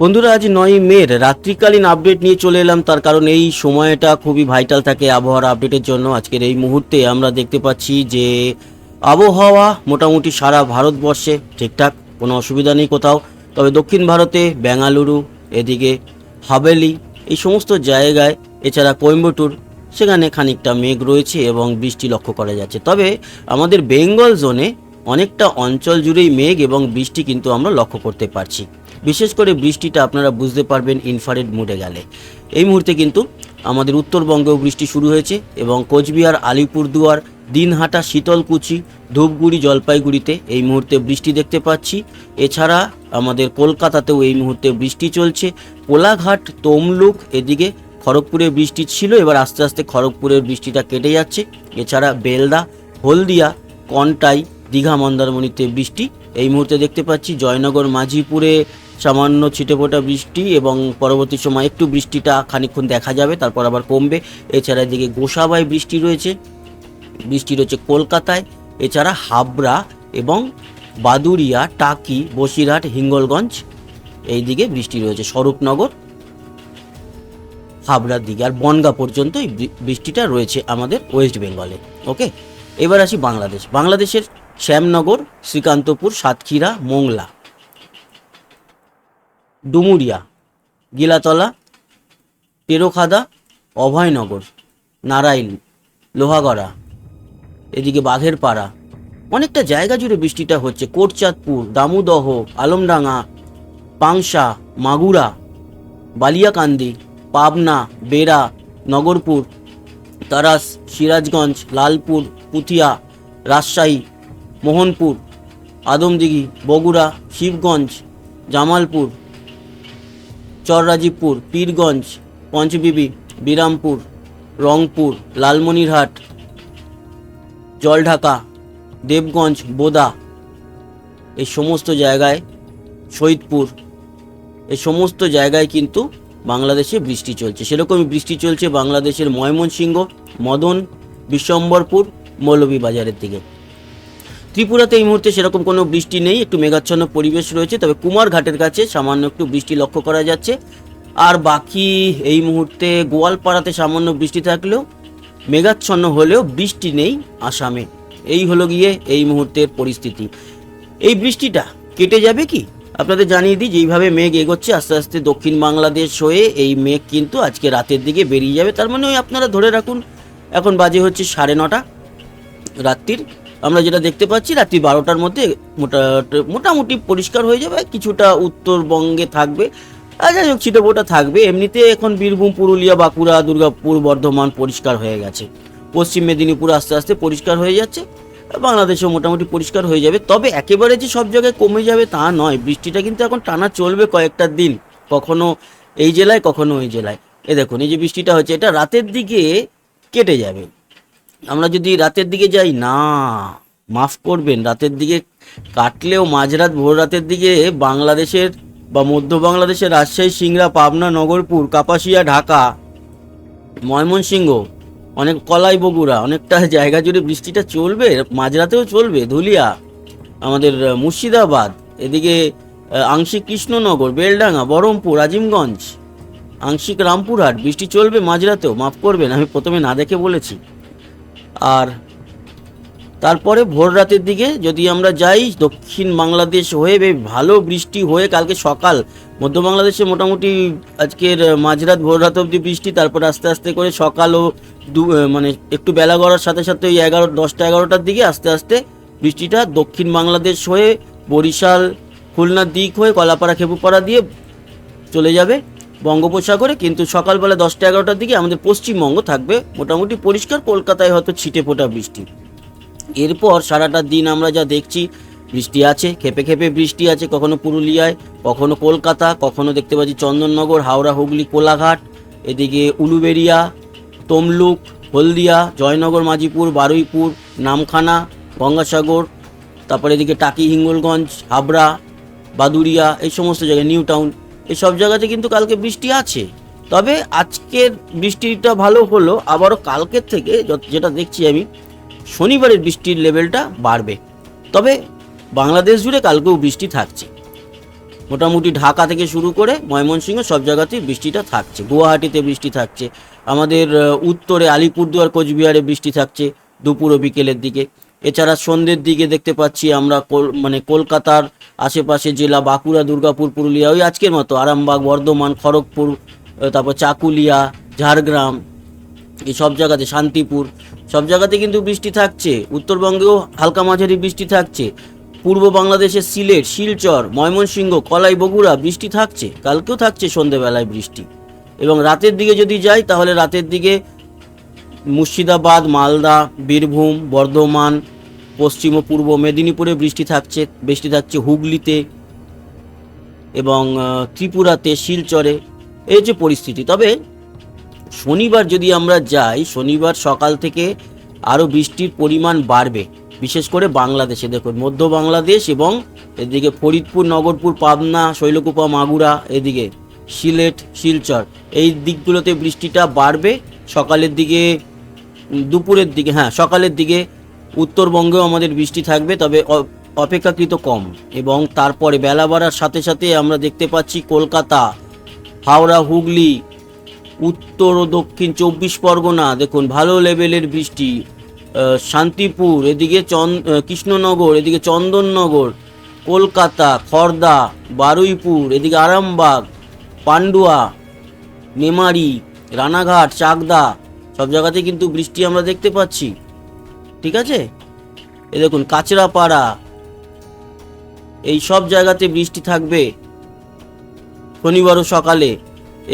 বন্ধুরা, আজ নয় মের রাত্রিকালীন আপডেট নিয়ে চলে এলাম। তার কারণ এই সময়টা খুবই ভাইটাল থাকে আবহাওয়ার আপডেটের জন্য। আজকের এই মুহূর্তে আমরা দেখতে পাচ্ছি যে, আবহাওয়া মোটামুটি সারা ভারতবর্ষে ঠিকঠাক, কোনো অসুবিধা নেই কোথাও। তবে দক্ষিণ ভারতে বেঙ্গালুরু, এদিকে হাভেলি, এই সমস্ত জায়গায়, এছাড়া কোয়েম্বাটুর, সেখানে খানিকটা মেঘ রয়েছে এবং বৃষ্টি লক্ষ্য করা যাচ্ছে। তবে আমাদের বেঙ্গল জোনে অনেকটা অঞ্চল জুড়েই মেঘ এবং বৃষ্টি কিন্তু আমরা লক্ষ্য করতে পারছি। বিশেষ করে বৃষ্টিটা আপনারা বুঝতে পারবেন ইনফারেড মুডে গেলে। এই মুহূর্তে কিন্তু আমাদের উত্তরবঙ্গেও বৃষ্টি শুরু হয়েছে এবং কোচবিহার, আলিপুরদুয়ার, দিনহাটা, শীতলকুচি, ধূপগুড়ি, জলপাইগুড়িতে এই মুহূর্তে বৃষ্টি দেখতে পাচ্ছি। এছাড়া আমাদের কলকাতাতেও এই মুহূর্তে বৃষ্টি চলছে। কোলাঘাট, তমলুক, এদিকে খড়গপুরে বৃষ্টি ছিল, এবার আস্তে আস্তে খড়গপুরের বৃষ্টিটা কেটে যাচ্ছে। এছাড়া বেলদা, হলদিয়া, কন্টাই, দীঘা, মন্দারমণিতে বৃষ্টি। এই মুহূর্তে দেখতে পাচ্ছি জয়নগর, মাঝিপুরে সামান্য ছিটেফোঁটা বৃষ্টি এবং পরবর্তী সময় একটু বৃষ্টিটা খানিকক্ষণ দেখা যাবে, তারপর আবার কমবে। এছাড়া এদিকে গোসাবায় বৃষ্টি রয়েছে বৃষ্টি রয়েছে কলকাতায়, এছাড়া হাবড়া এবং বাদুরিয়া টাকি, বসিরহাট, হিঙ্গলগঞ্জ এই দিকে বৃষ্টি রয়েছে। স্বরূপনগর, হাবড়ার দিকে আর বনগা পর্যন্ত এই বৃষ্টিটা রয়েছে আমাদের ওয়েস্ট বেঙ্গলে। ওকে? এবার আসি বাংলাদেশ। বাংলাদেশের শ্যামনগর, শ্রীকান্তপুর, সাতক্ষীরা, মোংলা। ডুমুরিয়া, গিলাতলা টেরোখাদা অভয়নগর, নারায়ণ, লোহাগড়া, এদিকে বাঘের পাড়া অনেকটা জায়গা জুড়ে বৃষ্টিটা হচ্ছে। কোটচাঁদপুর, দামুদহ, আলমডাঙ্গা, পাংশা, মাগুরা, বালিয়াকান্দি, পাবনা, বেড়া, নগরপুর, তারাস, সিরাজগঞ্জ, লালপুর পুতিয়া রাজশাহী, মোহনপুর, আদমদিঘি, বগুড়া, শিবগঞ্জ, জামালপুর চররাজীবপুর পীরগঞ্জ, পঞ্চবিবি, বিরামপুর, রংপুর, লালমনিরহাট, জলঢাকা, দেবগঞ্জ, বোদা। এই সমস্ত জায়গায় শহীদপুর এই সমস্ত জায়গায় কিন্তু বাংলাদেশে বৃষ্টি চলছে। সেরকমই বৃষ্টি চলছে বাংলাদেশের ময়মনসিংহ, মদন, বিশ্বম্বরপুর, মৌলভীবাজারের দিকে। ত্রিপুরাতে এই মুহূর্তে সেরকম কোনো বৃষ্টি নেই, একটু মেঘাচ্ছন্ন পরিবেশ রয়েছে, তবে কুমার ঘাটের কাছে সামান্য একটু বৃষ্টি লক্ষ্য করা যাচ্ছে। আর বাকি এই মুহূর্তে গোয়ালপাড়াতে সামান্য বৃষ্টি থাকলেও মেঘাচ্ছন্ন হলেও বৃষ্টি নেই আসামে। এই হলো গিয়ে এই মুহূর্তের পরিস্থিতি। এই বৃষ্টিটা কেটে যাবে কি? আপনাদের জানিয়ে দিই যেইভাবে মেঘ এগোচ্ছে, আস্তে আস্তে দক্ষিণ বাংলাদেশ হয়ে এই মেঘ কিন্তু আজকে রাতের দিকে বেরিয়ে যাবে। তার মানে ওই আপনারা ধরে রাখুন, এখন বাজে হচ্ছে সাড়ে নটা রাত্রির। আমরা যেটা দেখতে পাচ্ছি, রাত্রি বারোটার মধ্যে মোটা, মোটামুটি পরিষ্কার হয়ে যাবে, কিছুটা উত্তরবঙ্গে থাকবে। যাই হোক ছিটেফোঁটা থাকবে। এমনিতে এখন বীরভূম, পুরুলিয়া, বাঁকুড়া, দুর্গাপুর, বর্ধমান পরিষ্কার হয়ে গেছে। পশ্চিম মেদিনীপুর আস্তে আস্তে পরিষ্কার হয়ে যাচ্ছে। বাংলাদেশেও মোটামুটি পরিষ্কার হয়ে যাবে। তবে একেবারে যে সব জায়গায় কমে যাবে তা নয়। বৃষ্টিটা কিন্তু এখন টানা চলবে কয়েকটা দিন। কখনো এই জেলায়, কখনো ওই জেলায়। এ দেখুন, এই যে বৃষ্টিটা হচ্ছে, এটা রাতের দিকে কেটে যাবে। আমরা যদি রাতের দিকে যাই, না, মাফ করবেন, রাতের দিকে কাটলেও মাঝরাত, ভোর রাতের দিকে বাংলাদেশের বা মধ্য বাংলাদেশের রাজশাহী, সিংড়া, পাবনা, নগরপুর, কাপাসিয়া, ঢাকা, ময়মনসিংহ, অনেক কলাই বগুড়া, অনেকটা জায়গা জুড়ে বৃষ্টিটা চলবে, মাঝরাতেও চলবে, ধুলিয়া, আমাদের মুর্শিদাবাদ, এদিকে আংশিক কৃষ্ণনগর, বেলডাঙ্গা বহরমপুর আজিমগঞ্জ, আংশিক রামপুরহাট, বৃষ্টি চলবে মাঝরাতেও, মাফ করবেন, আমি প্রথমে না দেখে বলেছি। আর তারপরে ভোর রাতের দিকে যদি আমরা যাই, দক্ষিণ বাংলাদেশ হয়ে বেশ ভালো বৃষ্টি হয়ে কালকে সকাল, মধ্য বাংলাদেশে মোটামুটি আজকের মাঝরাত ভোর রাত অবধি বৃষ্টি, তারপর আস্তে আস্তে করে সকাল ও দু মানে একটু বেলা গড়ার সাথে সাথে ওই এগারো, দশটা এগারোটার দিকে আস্তে আস্তে বৃষ্টিটা দক্ষিণ বাংলাদেশ হয়ে বরিশাল, খুলনার দিক হয়ে কলাপাড়া, খেপুপাড়া দিয়ে চলে যাবে। বঙ্গোপসাগরে, কিন্তু সকালবেলা দশটা এগারোটার দিকে আমাদের পশ্চিমবঙ্গ থাকবে মোটামুটি পরিষ্কার, কলকাতায় হয়তো ছিটে ফোটা বৃষ্টি। এরপর সারাটা দিন আমরা যা দেখছি, বৃষ্টি আছে, খেপে খেপে বৃষ্টি আছে, কখনো পুরুলিয়ায়, কখনো কলকাতা, কখনো দেখতে পাচ্ছি চন্দননগর, হাওড়া, হুগলি, কোলাঘাট, এদিকে উলুবেড়িয়া, তমলুক, হলদিয়া, জয়নগর মাঝিপুর বারুইপুর, নামখানা, গঙ্গাসাগর, তারপরে এদিকে টাকি, হিঙ্গলগঞ্জ, হাবড়া বাদুরিয়া এই সমস্ত জায়গায়, নিউ টাউন এই সব জায়গাতে কিন্তু কালকে বৃষ্টি আছে। তবে আজকের বৃষ্টিটা ভালো হলো, আবারও কালকের থেকে যেটা দেখছি আমি, শনিবারের বৃষ্টির লেভেলটা বাড়বে। তবে বাংলাদেশ জুড়ে কালকেও বৃষ্টি থাকছে। মোটামুটি ঢাকা থেকে শুরু করে ময়মনসিংহ সব জায়গাতেই বৃষ্টিটা থাকছে। গুয়াহাটিতে বৃষ্টি থাকছে। আমাদের উত্তরে আলিপুরদুয়ার, কোচবিহারে বৃষ্টি থাকছে দুপুর ও বিকেলের দিকে। এছাড়া সন্ধ্যের দিকে দেখতে পাচ্ছি আমরা মানে কলকাতার আশেপাশে জেলা বাঁকুড়া, দুর্গাপুর, পুরুলিয়া, ওই আজকের মতো। আরামবাগ, বর্ধমান, খড়গপুর তারপর চাকুলিয়া, ঝাড়গ্রাম, এই সব জায়গাতে, শান্তিপুর, সব জায়গাতে কিন্তু বৃষ্টি থাকছে। উত্তরবঙ্গেও হালকা মাঝারি বৃষ্টি থাকছে। পূর্ব বাংলাদেশের সিলেট, শিলচর, ময়মনসিংহ, কলাই, বগুড়া বৃষ্টি থাকছে। কালকেও থাকছে সন্ধেবেলায় বৃষ্টি। এবং রাতের দিকে যদি যাই, তাহলে রাতের দিকে মুর্শিদাবাদ, মালদা, বীরভূম, বর্ধমান, পশ্চিম ও পূর্ব মেদিনীপুরে বৃষ্টি থাকছে। বৃষ্টি থাকছে হুগলিতে এবং ত্রিপুরাতে, শিলচরে। এই যে পরিস্থিতি। তবে শনিবার যদি আমরা যাই, শনিবার সকাল থেকে আরও বৃষ্টির পরিমাণ বাড়বে। বিশেষ করে বাংলাদেশে। দেখুন, মধ্য বাংলাদেশ এবং এদিকে ফরিদপুর, নগরপুর, পাবনা, শৈলকুপা, মাগুরা, এদিকে সিলেট, শিলচর। এই দিকগুলোতে বৃষ্টিটা বাড়বে। সকালের দিকে দুপুরের দিকে হ্যাঁ সকালের দিকে উত্তরবঙ্গেও আমাদের বৃষ্টি থাকবে, তবে অপেক্ষাকৃত কম। এবং তারপরে বেলা বাড়ার সাথে সাথে আমরা দেখতে পাচ্ছি কলকাতা, হাওড়া, হুগলি, উত্তর ও দক্ষিণ চব্বিশ পরগনা, দেখুন, ভালো লেভেলের বৃষ্টি। শান্তিপুর, এদিকে চন কৃষ্ণনগর, এদিকে চন্দননগর, কলকাতা, খর্দা, বারুইপুর, এদিকে আরামবাগ, পান্ডুয়া, নেমারি, রানাঘাট, চাকদা সব জায়গাতে কিন্তু বৃষ্টি আমরা দেখতে পাচ্ছি। ঠিক আছে? এ দেখুন, কাচরাপাড়া, এই সব জায়গাতে বৃষ্টি থাকবে শনিবারও সকালে।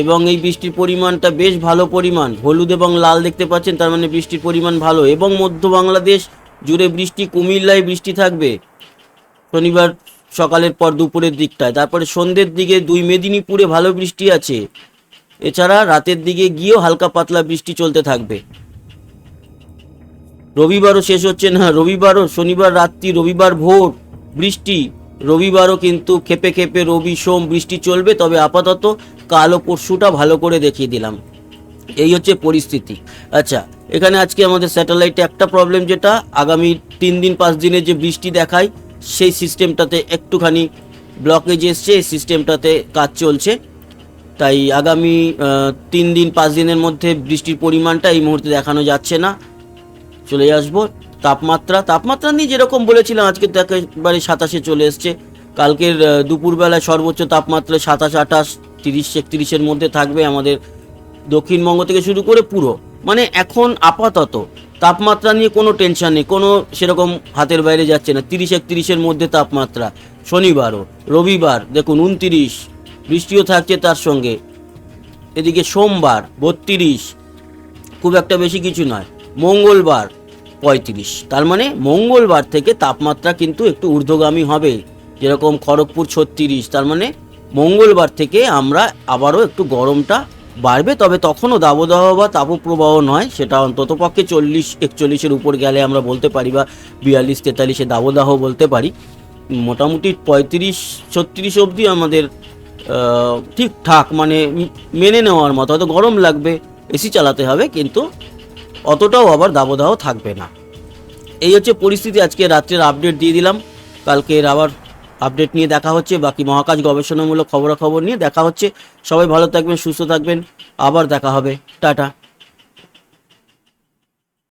এবং এই বৃষ্টির পরিমাণটা বেশ ভালো পরিমাণ। হলুদ এবং লাল দেখতে পাচ্ছেন, তার মানে বৃষ্টির পরিমাণ ভালো। এবং মধ্য বাংলাদেশ জুড়ে বৃষ্টি, কুমিল্লায় বৃষ্টি থাকবে শনিবার সকালের পর দুপুরের দিকটায়। তারপরে সন্ধ্যের দিকে দুই মেদিনীপুরে ভালো বৃষ্টি আছে। এছাড়া রাতের দিকে গিয়েও হালকা পাতলা বৃষ্টি চলতে থাকবে। রবিবারও শেষ হচ্ছে না, রবিবারও শনিবার রাত্রি, রবিবার ভোর বৃষ্টি, রবিবারও কিন্তু খেপে খেপে রবি, সোম বৃষ্টি চলবে, তবে আপাতত কালো পরশুটা ভালো করে দেখিয়ে দিলাম। এই হচ্ছে পরিস্থিতি। আচ্ছা এখানে আজকে আমাদের স্যাটেলাইটে একটা প্রবলেম যেটা, আগামী তিন দিন, পাঁচ দিনের যে বৃষ্টি দেখায়, সেই সিস্টেমটাতে একটুখানি ব্লকেজ এসছে সিস্টেমটাতে কাজ চলছে। তাই আগামী তিন দিন, পাঁচ দিনের মধ্যে বৃষ্টির পরিমাণটা এই মুহূর্তে দেখানো যাচ্ছে না। চলে আসব। তাপমাত্রা তাপমাত্রা নিয়ে যেরকম বলেছিলাম, আজকে তো একেবারে সাতাশে চলে এসছে। কালকের দুপুরবেলায় সর্বোচ্চ তাপমাত্রা সাতাশ, আঠাশ, তিরিশ, একত্রিশের মধ্যে থাকবে আমাদের দক্ষিণবঙ্গ থেকে শুরু করে পুরো। মানে এখন আপাতত তাপমাত্রা নিয়ে কোনো টেনশন নেই, কোনো সেরকম হাতের বাইরে যাচ্ছে না। তিরিশ, একত্রিশের মধ্যে তাপমাত্রা, শনিবারও, রবিবার, দেখুন, উনতিরিশ বৃষ্টিও থাকছে তার সঙ্গে। এদিকে সোমবার বত্রিশ, খুব একটা বেশি কিছু নয়, মঙ্গলবার পঁয়ত্রিশ। তার মানে মঙ্গলবার থেকে তাপমাত্রা কিন্তু একটু ঊর্ধ্বগামী হবে, যেরকম খড়গপুর ছত্রিশ। তার মানে মঙ্গলবার থেকে আমরা আবারও একটু গরমটা বাড়বে, তবে তখনও দাবদাহ বা তাপপ্রবাহ নয়, সেটা অন্তত পক্ষে চল্লিশ, একচল্লিশের উপর গেলে আমরা বলতে পারি বা বিয়াল্লিশ, তেতাল্লিশে দাবদাহ বলতে পারি। মোটামুটি পঁয়ত্রিশ, ছত্রিশ অবধি আমাদের ঠিকঠাক মানে মেনে নেওয়ার মতো, হয়তো গরম লাগবে এসি চালাতে হবে, কিন্তু অতটাও আবার দাবদাহ থাকবে না। এই হচ্ছে পরিস্থিতি, আজকে রাত্রের আপডেট দিয়ে দিলাম। কালকের আবার আপডেট নিয়ে দেখা হচ্ছে, বাকি মহাকাশ গবেষণামূলক খবরাখবর নিয়ে দেখা হচ্ছে। সবাই ভালো থাকবেন, সুস্থ থাকবেন, আবার দেখা হবে। টাটা।